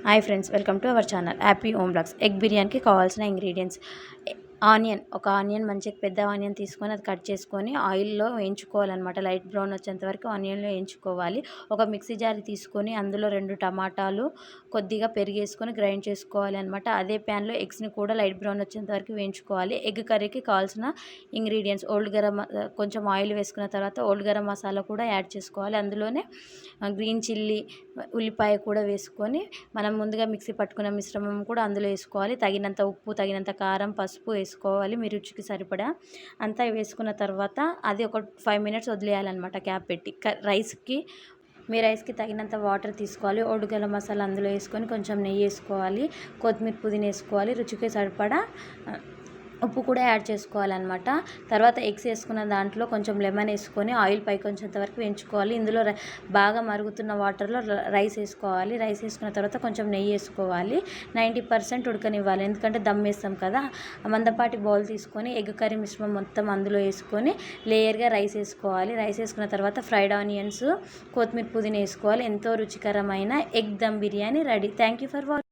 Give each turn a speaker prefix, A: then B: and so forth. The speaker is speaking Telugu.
A: hi friends welcome to our channel happy home blogs egg బిర్యానీకి కావాల్సిన ఇంగ్రీడియంట్స్ ఆనియన్ ఒక ఆనియన్ మంచిగా పెద్ద ఆనియన్ తీసుకొని అది కట్ చేసుకొని ఆయిల్లో వేయించుకోవాలన్నమాట. లైట్ బ్రౌన్ వచ్చేంత వరకు ఆనియన్లో వేయించుకోవాలి. ఒక మిక్సీ జార్ తీసుకొని అందులో రెండు టమాటాలు కొద్దిగా పెరిగేసుకొని గ్రైండ్ చేసుకోవాలి అనమాట అదే ప్యాన్లో ఎగ్స్ని కూడా లైట్ బ్రౌన్ వచ్చేంత వరకు వేయించుకోవాలి. ఎగ్ కర్రీకి కావాల్సిన ఇంగ్రీడియంట్స్ ఓల్డ్ గరం కొంచెం ఆయిల్ వేసుకున్న తర్వాత ఓల్డ్ గరం మసాలా కూడా యాడ్ చేసుకోవాలి. అందులోనే గ్రీన్ చిల్లీ ఉల్లిపాయ కూడా వేసుకొని మనం ముందుగా మిక్సీ పట్టుకున్న మిశ్రమం కూడా అందులో వేసుకోవాలి. తగినంత ఉప్పు తగినంత కారం పసుపు వేసుకోవాలి మీ రుచికి సరిపడా. అంతా వేసుకున్న తర్వాత అది ఒక ఫైవ్ మినిట్స్ వదిలేయాలన్నమాట క్యాప్ పెట్టి. రైస్కి మీ రైస్కి తగినంత వాటర్ తీసుకోవాలి. ఒడుగల మసాలా అందులో వేసుకొని కొంచెం నెయ్యి వేసుకోవాలి. కొత్తిమీర పుదీనా వేసుకోవాలి. రుచికి సరిపడా ఉప్పు కూడా యాడ్ చేసుకోవాలన్నమాట. తర్వాత ఎగ్స్ వేసుకున్న దాంట్లో కొంచెం లెమన్ వేసుకొని ఆయిల్ పై కొంచెంతవరకు వేయించుకోవాలి. ఇందులో బాగా మరుగుతున్న వాటర్లో రైస్ వేసుకోవాలి. రైస్ వేసుకున్న తర్వాత కొంచెం నెయ్యి వేసుకోవాలి. నైంటీ పర్సెంట్ ఉడకనివ్వాలి. ఎందుకంటే దమ్ వేస్తాం కదా మందపాటి బౌల్ తీసుకొని ఎగ్ కర్రీ మిశ్రమం మొత్తం అందులో వేసుకొని లేయర్గా రైస్ వేసుకోవాలి. రైస్ వేసుకున్న తర్వాత ఫ్రైడ్ ఆనియన్స్ కొత్తిమీర పుదీనా వేసుకోవాలి. ఎంతో రుచికరమైన egg dum biryani ready. Thank you for watching